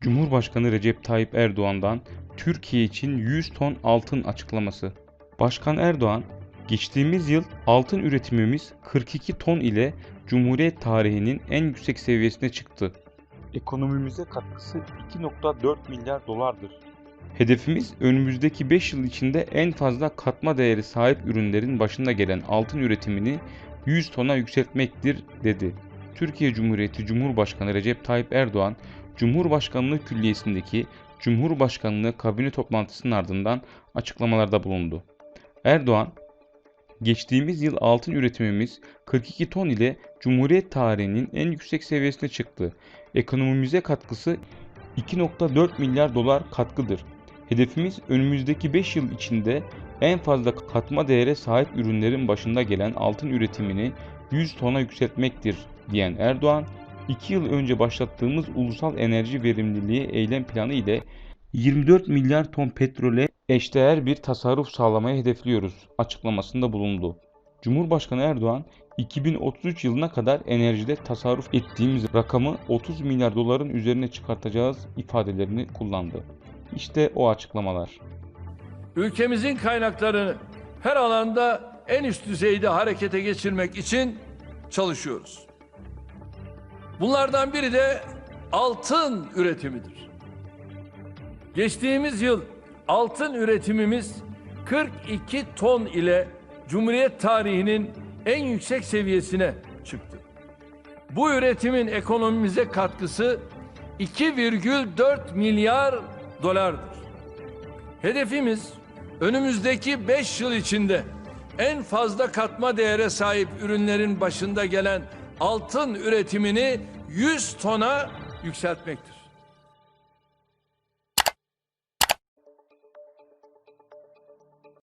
Cumhurbaşkanı Recep Tayyip Erdoğan'dan Türkiye için 100 ton altın açıklaması. Başkan Erdoğan, geçtiğimiz yıl altın üretimimiz 42 ton ile Cumhuriyet tarihinin en yüksek seviyesine çıktı. Ekonomimize katkısı 2.4 milyar dolardır. Hedefimiz önümüzdeki 5 yıl içinde en fazla katma değeri sahip ürünlerin başında gelen altın üretimini 100 tona yükseltmektir dedi. Türkiye Cumhuriyeti Cumhurbaşkanı Recep Tayyip Erdoğan, Cumhurbaşkanlığı Külliyesi'ndeki Cumhurbaşkanlığı kabine toplantısının ardından açıklamalarda bulundu. Erdoğan, geçtiğimiz yıl altın üretimimiz 42 ton ile Cumhuriyet tarihinin en yüksek seviyesine çıktı. Ekonomimize katkısı 2.4 milyar dolar katkıdır. Hedefimiz önümüzdeki 5 yıl içinde en fazla katma değere sahip ürünlerin başında gelen altın üretimini 100 tona yükseltmektir diyen Erdoğan, 2 yıl önce başlattığımız ulusal enerji verimliliği eylem planı ile 24 milyar ton petrole eşdeğer bir tasarruf sağlamayı hedefliyoruz açıklamasında bulundu. Cumhurbaşkanı Erdoğan, 2033 yılına kadar enerjide tasarruf ettiğimiz rakamı 30 milyar doların üzerine çıkartacağız ifadelerini kullandı. İşte o açıklamalar. Ülkemizin kaynaklarını her alanda en üst düzeyde harekete geçirmek için çalışıyoruz. Bunlardan biri de altın üretimidir. Geçtiğimiz yıl altın üretimimiz 42 ton ile Cumhuriyet tarihinin en yüksek seviyesine çıktı. Bu üretimin ekonomimize katkısı 2,4 milyar dolardır. Hedefimiz önümüzdeki 5 yıl içinde en fazla katma değere sahip ürünlerin başında gelen altın üretimini 100 tona yükseltmektir.